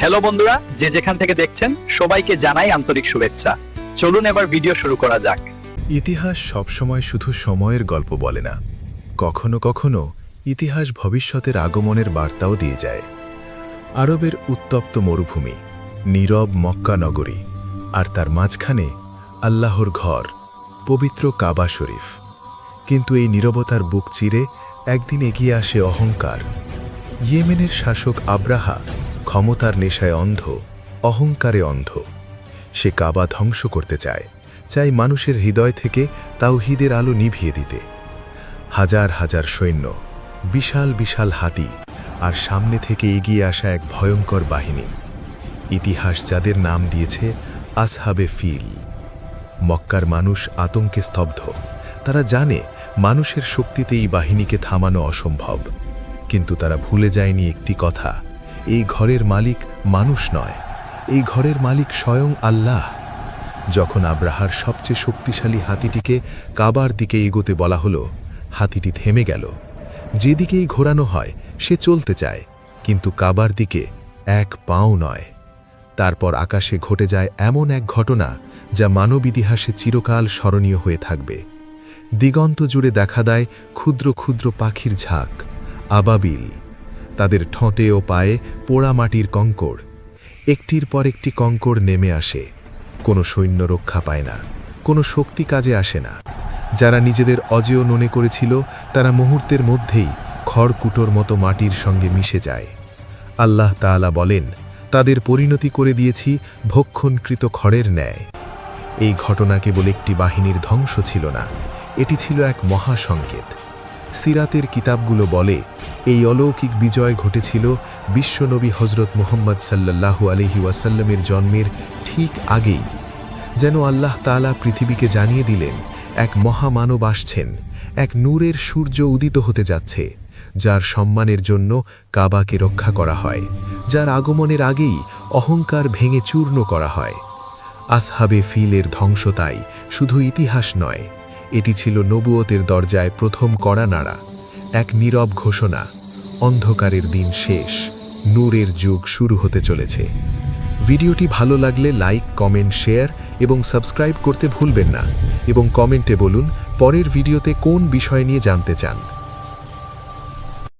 Hello বন্ধুরা, যে যেখান থেকে দেখছেন, সবাইকে জানাই আন্তরিক শুভেচ্ছা। চলুন এবার ভিডিও শুরু করা যাক। ইতিহাস সবসময় শুধু সময়ের গল্প বলে না, কখনো কখনো ইতিহাস ভবিষ্যতের আগমনের বার্তাও দিয়ে যায়। আরবের উত্তপ্ত মরুভূমি, নীরব মক্কা নগরী, আর তার মাঝখানে আল্লাহর ঘর, পবিত্র কাবা শরীফ। কিন্তু এই নীরবতার বুক চিরে একদিন এগিয়ে আসে অহংকার। ইয়েমেনের শাসক আব্রাহা ক্ষমতার নেশায় অন্ধ, অহংকারে অন্ধ। সে কাবা ধ্বংস করতে চায় চাই মানুষের হৃদয় থেকে তাওহিদের আলো নিভিয়ে দিতে। হাজার হাজার সৈন্য, বিশাল বিশাল হাতি আর সামনে থেকে এগিয়ে আসা এক ভয়ঙ্কর বাহিনী। ইতিহাস যাদের নাম দিয়েছে আসহাবে ফিল। মক্কার মানুষ আতঙ্কে স্তব্ধ। তারা জানে মানুষের শক্তিতে এই বাহিনীকে থামানো অসম্ভব। কিন্তু তারা ভুলে যায়নি একটি কথা। এই ঘরের মালিক মানুষ নয়। এই ঘরের মালিক স্বয়ং আল্লাহ। যখন আব্রাহার সবচেয়ে শক্তিশালী হাতিটিকে কাবার দিকে এগোতে বলা হলো, হাতিটি থেমে গেল। যেদিকেই ঘোরানো হয়, সে চলতে চায়, কিন্তু কাবার দিকে এক পাও নয়। তারপর আকাশে ঘটে যায় এমন এক ঘটনা যা মানব ইতিহাসে চিরকাল স্মরণীয় হয়ে থাকবে। দিগন্ত জুড়ে দেখা দেয় ক্ষুদ্র ক্ষুদ্র পাখির ঝাঁক, আবাবিল। তাদের ঠোঁটে ও পায়ে পোড়া মাটির কঙ্কড় একটির পর একটি কঙ্কড় নেমে আসে। কোনো সৈন্য রক্ষা পায় না, কোনো শক্তি কাজে আসে না। যারা নিজেদের অজেয় মনে করেছিল, তারা মুহূর্তের মধ্যেই খড়কুটোর মতো মাটির সঙ্গে মিশে যায়। আল্লাহ তাআলা বলেন, তাদের পরিণতি করে দিয়েছি ভক্ষণকৃত খড়ের ন্যায়। এই ঘটনা কেবল একটি বাহিনীর ধ্বংস ছিল না, এটি ছিল এক মহাসংকেত। সিরাতের কিতাবগুলো বলে, এই অলৌকিক বিজয় ঘটেছিল বিশ্বনবী হজরত মোহাম্মদ সাল্লাল্লাহু আলহি ওয়াসাল্লামের জন্মের ঠিক আগেই। যেন আল্লাহ তাআলা পৃথিবীকে জানিয়ে দিলেন, এক মহামানব আসছেন, এক নূরের সূর্য উদিত হতে যাচ্ছে, যার সম্মানের জন্য কাবাকে রক্ষা করা হয়, যার আগমনের আগেই অহংকার ভেঙে চূর্ণ করা হয়। আসহাবে ফিলের ধ্বংসতাই শুধু ইতিহাস নয় এটি ছিল নবুয়তের দরজায় প্রথম কড়া নাড়া, এক নীরব ঘোষণা, অন্ধকারের দিন শেষ, নূরের যুগ শুরু হতে চলেছে। ভিডিওটি ভালো লাগলে লাইক, কমেন্ট, শেয়ার এবং সাবস্ক্রাইব করতে ভুলবেন না এবং কমেন্টে বলুন পরের ভিডিওতে কোন বিষয় নিয়ে জানতে চান।